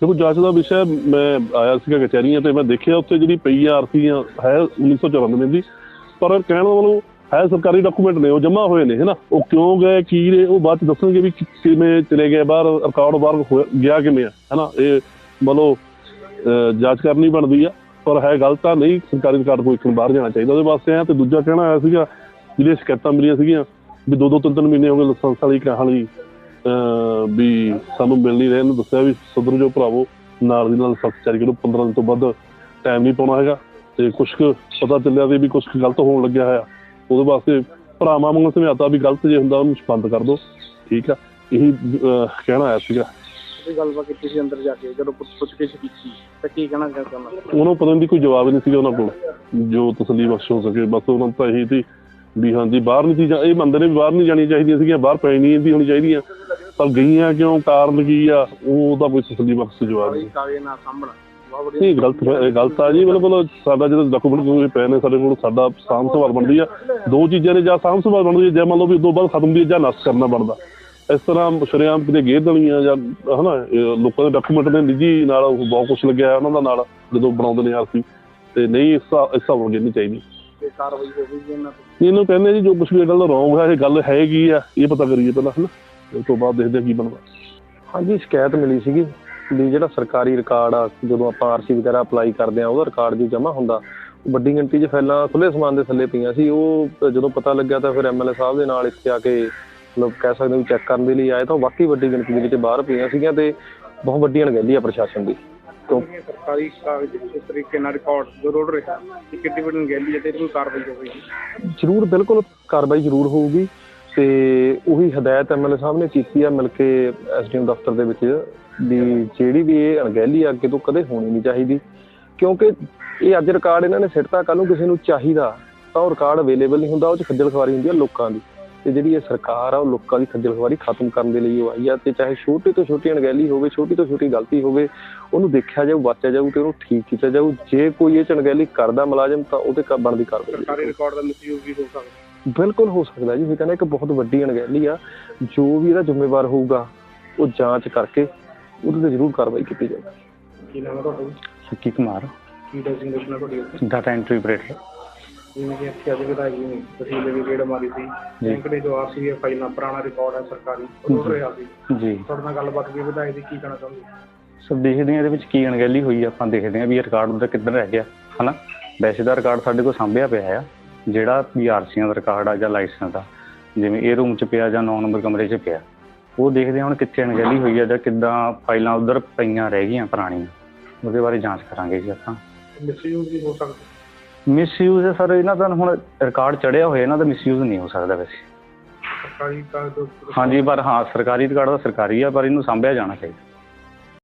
ਦੇਖੋ ਜਾਂਚ ਦਾ ਵਿਸ਼ਾ ਮੈਂ ਆਇਆ ਸੀਗਾ ਕਚਹਿਰੀਆਂ ਤੇ, ਮੈਂ ਦੇਖਿਆ ਉੱਥੇ ਜਿਹੜੀ ਪਈ ਆ ਹੈ 1994 ਦੀ। ਪਰ ਕਹਿਣ ਦਾ ਹੈ ਸਰਕਾਰੀ ਡਾਕੂਮੈਂਟ ਨੇ, ਉਹ ਜਮ੍ਹਾਂ ਹੋਏ ਨੇ, ਹੈਨਾ? ਉਹ ਕਿਉਂ ਗਏ, ਕੀ ਨੇ, ਉਹ ਬਾਅਦ ਚ ਦੱਸਣਗੇ ਵੀ ਕਿਵੇਂ ਚਲੇ ਗਏ, ਬਾਹਰ ਰਿਕਾਰਡ ਬਾਹਰ ਹੋਇਆ- ਗਿਆ ਕਿਵੇਂ ਆ, ਹੈਨਾ? ਇਹ ਮਤਲਬ ਜਾਂਚ ਕਰਨੀ ਬਣਦੀ ਆ, ਪਰ ਹੈ ਗਲਤ ਤਾਂ ਨਹੀਂ, ਸਰਕਾਰੀ ਰਿਕਾਰਡ ਕੋਈ ਇੱਕ ਬਾਹਰ ਜਾਣਾ ਚਾਹੀਦਾ। ਉਹਦੇ ਵਾਸਤੇ ਆ ਤੇ ਦੂਜਾ ਕਹਿਣਾ ਆਇਆ ਸੀਗਾ, ਜਿਹੜੀਆਂ ਸ਼ਿਕਾਇਤਾਂ ਮਿਲੀਆਂ ਸੀਗੀਆਂ, ਵੀ ਦੋ ਦੋ ਤਿੰਨ ਤਿੰਨ ਮਹੀਨੇ ਹੋ ਗਏ, ਲਾਇਸੈਂਸ ਵਾਲੀ ਕਹਾਣੀ ਅਹ ਵੀ ਸਾਨੂੰ ਮਿਲ ਨਹੀਂ ਰਹੇ। ਇਹਨੂੰ ਦੱਸਿਆ ਵੀ ਸਦਰ ਜੋ ਭਰਾਵੋ ਨਾਲ ਦੀ ਨਾਲ ਸਖਤ ਜਾਰੀ ਕਰੋ 15 ਦਿਨ ਤੋਂ ਵੱਧ ਟਾਈਮ ਨਹੀਂ ਪਾਉਣਾ ਹੈਗਾ। ਤੇ ਕੁਝ ਕੁ ਪਤਾ ਚੱਲਿਆ ਵੀ ਵੀ ਕੁਝ ਗਲਤ ਹੋਣ ਲੱਗਿਆ ਹੋਇਆ। ਉਹਦੇ ਵਾਸਤੇ ਭਰਾਵਾਂ ਵਾਂਗੂ ਸਮਝਾਤਾ ਵੀ ਗਲਤ ਜੇ ਹੁੰਦਾ ਉਹਨੂੰ ਬੰਦ ਕਰ ਦਿਓ ਠੀਕ ਆ? ਇਹੀ ਕਹਿਣਾ ਆਇਆ ਸੀਗਾ। ਗੱਲਬਾਤ ਕੀਤੀ ਸੀ ਅੰਦਰ ਜਾ ਕੇ ਜਦੋਂ ਪੁੱਛ ਪੁੱਛ ਕੇ ਕੀਤੀ। ਤਾਂ ਕੀ ਕਹਿਣਾ ਚਾਹੁੰਦਾ ਉਹਨਾਂ ਪਤਾ ਨਹੀਂ ਕੋਈ ਜਵਾਬ ਨਹੀਂ ਸੀਗਾ ਉਹਨਾਂ ਕੋਲ। ਜੋ ਤਸੱਲੀ ਬਖਸ਼ ਹੋ ਸਕੇ। ਬਸ ਉਹਨਾਂ ਤਾਂ ਇਹੀ ਸੀ ਵੀ ਹਾਂਜੀ ਬਾਹਰ ਨਹੀਂ ਚੀਜ਼ਾਂ ਇਹ ਮੰਨਦੇ ਨੇ ਵੀ ਬਾਹਰ ਨਹੀਂ ਜਾਣੀਆਂ ਚਾਹੀਦੀਆਂ ਸੀਗੀਆਂ ਬਾਹਰ ਪੈਣੀ ਨਹੀਂ ਹੋਣੀ ਚਾਹੀਦੀਆਂ। ਪਰ ਗਈਆਂ ਕਿਉਂ? ਕਾਰਨ ਕੀ ਆ? ਉਹ ਉਹਦਾ ਕੋਈ ਤਸੱਲੀ ਬਖਸ਼ ਜਵਾਬ ਨਹੀਂ ਕਾਗਜ਼ ਨਾ ਸਾਹਮਣਾ। ਨਹੀਂ ਗਲਤ ਗਲਤ ਆ ਜੀ। ਬਿਲਕੁਲ ਸਾਡਾ ਜਿਹੜਾ ਡਾਕੂਮੈਂਟ ਕੋਈ ਪਏ ਨੇ ਸਾਡੇ ਕੋਲ ਸਾਡਾ ਸਾਂਭ ਸੰਭਾਲ ਬਣਦੀ ਆ। ਦੋ ਚੀਜ਼ਾਂ ਨੇ ਜਾਂ ਸਾਂਭ ਸੰਭਾਲ ਬਣਦੀ ਆ ਜਾਂ ਮੰਨ ਲਓ ਵੀ ਉਦੋਂ ਬਾਅਦ ਖਤਮ ਦੀ ਜਾਂ ਨਸ ਕਰਨਾ ਬਣਦਾ। ਇਸ ਤਰ੍ਹਾਂ ਸ਼ਰੇਆਮ ਕਿਤੇ ਗੇਰ ਦੇਣੀਆਂ ਜਾਂ ਹਨਾ ਲੋਕਾਂ ਦੇ ਡਾਕੂਮੈਂਟ ਦੇ ਨਿੱਜੀ ਨਾਲ ਬਹੁਤ ਕੁਝ ਲੱਗਿਆ ਉਹਨਾਂ ਦਾ ਨਾਲ ਜਦੋਂ ਬਣਾਉਂਦੇ ਨੇ ਆਰਸੀ ਤੇ ਨਹੀਂ ਇਸ ਹਿਸਾਬ- ਨਾਲ ਨਹੀਂ ਚਾਹੀਦੀ। ਤੇ ਕਾਰਵਾਈ ਜੀ ਇਹਨਾਂ ਤੇ। ਇਹਨੂੰ ਕਹਿੰਦੇ ਜੀ ਜੋ ਕੁਝ ਵੀ ਗੱਲ ਰੋਂਗ ਹੈ ਇਹ ਗੱਲ ਹੈ ਕੀ ਆ? ਇਹ ਪਤਾ ਕਰੀਏ ਪਹਿਲਾਂ ਹਨਾ? ਉਸ ਤੋਂ ਬਾਅਦ ਦੇਖਦੇ ਕੀ ਬਣਦਾ। ਹਾਂਜੀ ਸ਼ਿਕਾਇਤ ਮਿਲੀ ਸੀਗੀ ਵੀ ਜਿਹੜਾ ਸਰਕਾਰੀ ਰਿਕਾਰਡ ਆ ਜਦੋਂ ਆਪਾਂ ਆਰਸੀ ਵਗੈਰਾ ਅਪਲਾਈ ਕਰਦੇ ਆ ਉਹਦਾ ਰਿਕਾਰਡ ਜੋ ਜਮ੍ਹਾਂ ਹੁੰਦਾ ਉਹ ਵੱਡੀ ਗਿਣਤੀ 'ਚ ਫਾਈਲਾਂ ਖੁੱਲੇ ਸਮਾਨ ਦੇ ਥੱਲੇ ਪਈਆਂ ਸੀ। ਉਹ ਜਦੋਂ ਪਤਾ ਲੱਗਿਆ ਤਾਂ ਫਿਰ ਐਮਐਲਏ ਸਾਹਿਬ ਦੇ ਨਾਲ ਇੱਥੇ ਆ ਕੇ ਮਤਲਬ ਕਹਿ ਸਕਦੇ ਹਾਂ ਵੀ ਚੈੱਕ ਕਰਨ ਦੇ ਲਈ ਆਏ ਤਾਂ ਵਾਕਈ ਵੱਡੀ ਗਿਣਤੀ ਦੇ ਵਿੱਚ ਬਾਹਰ ਪਈਆਂ ਸੀਗੀਆਂ ਤੇ ਬਹੁਤ ਵੱਡੀ ਅਣਗਹਿਲੀ ਆ ਪ੍ਰਸ਼ਾਸਨ ਦੀ। ਇਹ ਸਰਕਾਰੀ ਕਾਗਜ਼ ਇਸ ਤਰੀਕੇ ਨਾਲ ਰਿਕਾਰਡ ਜੋ ਰੋੜ ਰਿਹਾ ਇਹ ਕਿੱਡੀ ਵੱਡੀ ਗੈਲੀ ਹੈ ਤੇ ਕੋਈ ਕਾਰਵਾਈ ਹੋਵੇਗੀ। ਜ਼ਰੂਰ ਬਿਲਕੁਲ ਕਾਰਵਾਈ ਜ਼ਰੂਰ ਹੋਊਗੀ। ਤੇ ਉਹੀ ਹਦਾਇਤ ਐਮਐਲਏ ਸਾਹਿਬ ਨੇ ਕੀਤੀ ਆ ਮਿਲ ਕੇ ਐਸਡੀਐਮ ਦਫ਼ਤਰ ਦੇ ਵਿੱਚ, ਵੀ ਜਿਹੜੀ ਵੀ ਇਹ ਅਣਗਹਿਲੀ ਆ, ਅੱਗੇ ਤੋਂ ਕਦੇ ਹੋਣੀ ਨਹੀਂ ਚਾਹੀਦੀ। ਕਿਉਂਕਿ ਇਹ ਅੱਜ ਰਿਕਾਰਡ ਇਹਨਾਂ ਨੇ ਸਿੱਟਤਾ ਕੱਲ ਨੂੰ ਕਿਸੇ ਨੂੰ ਚਾਹੀਦਾ, ਤਾਂ ਉਹ ਰਿਕਾਰਡ ਅਵੇਲੇਬਲ ਨਹੀਂ ਹੁੰਦਾ, ਉਹ ਚ ਖੱਜਲ ਖਵਾਰੀ ਹੁੰਦੀ ਆ ਲੋਕਾਂ ਦੀ। ਤੇ ਜਿਹੜੀ ਇਹ ਸਰਕਾਰ ਆ, ਉਹ ਲੋਕਾਂ ਦੀ ਖੱਜਲ ਖਵਾਰੀ ਖਤਮ ਕਰਨ ਦੇ ਲਈ ਉਹ ਆਈ ਆ, ਤੇ ਚਾਹੇ ਛੋਟੀ ਤੋਂ ਛੋਟੀ ਅਣਗਹਿਲੀ ਹੋਵੇ, ਛੋਟੀ ਤੋਂ ਛੋਟੀ ਗਲਤੀ ਹੋਵੇ, ਉਹਨੂੰ ਦੇਖਿਆ ਜਾਊ, ਵਾਚਿਆ ਜਾਊ ਤੇ ਉਹਨੂੰ ਠੀਕ ਕੀਤਾ ਜਾਊ। ਜੇ ਕੋਈ ਇਹ ਚ ਅਣਗਹਿਲੀ ਕਰਦਾ ਮੁਲਾਜ਼ਮ, ਤਾਂ ਉਹਦੇ ਕ- ਬਣਦੀ ਕਾਰਵਾਈ। ਸਰਕਾਰੀ ਰਿਕਾਰਡ ਦਾ ਮਿਸਯੂਜ਼ ਵੀ ਹੋ ਸਕਦਾ। ਬਿਲਕੁਲ ਹੋ ਸਕਦਾ ਜੀ। ਇਹ ਕਹਿੰਦਾ ਇੱਕ ਬਹੁਤ ਵੱਡੀ ਅਣਗਹਿਲੀ ਆ। ਜੋ ਵੀ ਇਹਦਾ ਜ਼ਿੰਮੇਵਾਰ ਹੋਊਗਾ ਉਹ ਜਾਂਚ ਕਰਕੇ ਉਹਦੇ ਤੇ ਜ਼ਰੂਰ ਕਾਰਵਾਈ ਕੀਤੀ ਜਾਵੇ ਕੀ ਨਾਮ ਹੈ ਤੁਹਾਡਾ ਜੀ? ਸੱਕੀ ਕੁਮਾਰ। ਕੀ ਡੈਸਿਗਨੇਸ਼ਨ ਹੈ ਤੁਹਾਡੀ ਡਾਟਾ ਐਂਟਰੀ ਆਪਰੇਟਰ ਜਿਵੇਂ ਕਿ ਇੱਥੇ ਅੱਜ ਵਿਧਾਇਕ ਜੀ ਨੇ ਤਹਿਸੀਲ ਦੇ ਵੀ ਗੇੜ ਮਾਰੀ ਸੀ। ਨੇ ਜੋ ਆਰਸੀ ਫਾਈਲਾਂ ਪੁਰਾਣਾ ਰਿਕਾਰਡ ਹੈ ਸਰਕਾਰੀ ਉਹ ਰਿਹਾ ਸੀ। ਜੀ। ਤੁਹਾਡੇ ਨਾਲ ਗੱਲਬਾਤ ਵੀ ਵਿਧਾਇਕ ਦੀ ਕੀ ਕਹਿਣਾ ਚਾਹੁੰਦੇ? ਦੇਖਦੇ ਹਾਂ ਇਹਦੇ ਵਿੱਚ ਕੀ ਅਣਗਹਿਲੀ ਹੋਈ ਆ। ਆਪਾਂ ਦੇਖਦੇ ਹਾਂ ਵੀ ਇਹ ਰਿਕਾਰਡ ਉਹਦਾ ਕਿੱਧਰ ਰਹਿ ਗਿਆ। ਹਨਾ? ਵੈਸੇ ਦਾ ਰਿਕਾਰਡ ਸਾਡੇ ਕੋਲ ਸਾਂਭਿਆ ਪਿਆ ਆ। ਜਿਹੜਾ ਵੀ ਆਰਸੀਆਂ ਦਾ ਰਿਕਾਰਡ ਆ ਜਾਂ ਲਾਇਸੈਂਸ ਦਾ ਜਿਵੇਂ ਇਹ ਰੂਮ 'ਚ ਪਿਆ ਜਾਂ 9 ਨੰਬਰ ਕਮਰੇ 'ਚ ਪਿਆ ਉਹ ਦੇਖਦੇ ਹਾਂ ਹੁਣ ਕਿੱਥੇ ਅਣਗਹਿਲੀ ਹੋਈ ਆ ਜਾਂ ਕਿੱਦਾਂ ਫਾਈਲਾਂ ਉਧਰ ਪਈਆਂ ਰਹਿ ਗਈਆਂ ਪੁਰਾਣੀਆਂ। ਉਹਦੇ ਬਾਰੇ ਜਾਂਚ ਕਰਾਂਗੇ ਜੀ ਆਪਾਂ। ਮਿਸਯੂਜ਼ ਵੀ ਹੋ ਸਕਦਾ। ਮਿਸਯੂਜ਼ ਹੈ ਸਰ ਇਹਨਾਂ ਦਾ ਹੁਣ ਰਿਕਾਰਡ ਚੜਿਆ ਹੋਇਆ ਇਹਨਾਂ ਦਾ ਮਿਸਯੂਜ਼ ਨਹੀਂ ਹੋ ਸਕਦਾ ਵੈਸੇ। ਸਰਕਾਰੀ ਤੋਂ ਹਾਂਜੀ ਪਰ ਹਾਂ ਸਰਕਾਰੀ ਰਿਕਾਰਡ ਦਾ ਸਰਕਾਰੀ ਆ ਪਰ ਇਹਨੂੰ ਸਾਂਭਿਆ ਜਾਣਾ ਚਾਹੀਦਾ।